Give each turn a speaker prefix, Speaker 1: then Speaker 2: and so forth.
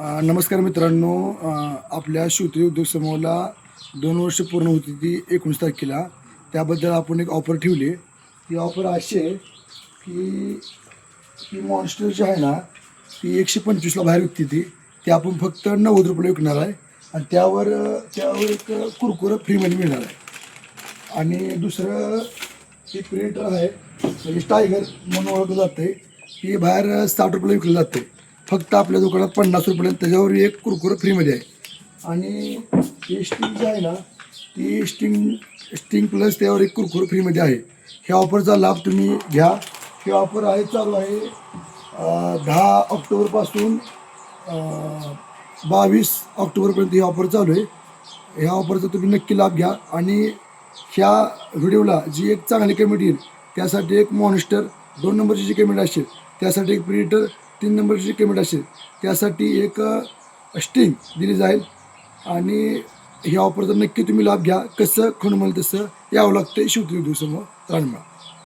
Speaker 1: नमस्कार मित्रांनो. आपल्या शिवतरी उद्योग समूहाला दोन वर्ष पूर्ण होती ती एकोणीस तारखेला. त्याबद्दल आपण एक ऑफर ठेवली. ती ऑफर अशी आहे की ही मॉन्स्टर जी आहे ना ती एकशे पंचवीसला बाहेर विकते ती. ती आपण फक्त नव्वद रुपये विकणार आहे. आणि त्यावर त्यावर एक कुरकुरं फ्रीमध्ये मिळणार आहे. आणि दुसरं ती प्रिंटर आहे म्हणजे टायगर म्हणून ओळखलं जातं ती बाहेर साठ रुपये विकलं जाते. फक्त आपल्या दुकानात पन्नास रुपयाला त्याच्यावर एक कुरकुरं फ्रीमध्ये आहे. आणि हे स्टिंग जे आहे ना ती स्टिंग स्टिंग प्लस त्यावर एक कुरकुरं फ्रीमध्ये आहे. ह्या ऑफरचा लाभ तुम्ही घ्या. ही ऑफर आहे चालू आहे दहा ऑक्टोबरपासून बावीस ऑक्टोबरपर्यंत ही ऑफर चालू आहे. ह्या ऑफरचा तुम्ही नक्की लाभ घ्या. आणि ह्या व्हिडिओला जी एक चांगली कमेंट येईल त्यासाठी एक मॉनिस्टर दोन नंबरची जी कमेंट असेल त्यासाठी एक प्रिंटर तीन नंबरची जी कमेंट असेल त्यासाठी एक स्टिंग दिली जाईल. आणि ह्या ऑफरचा नक्की तुम्ही लाभ घ्या कसं खणून तसं यावं लागतं शिवत्री दिवसामुळं रानमेळा.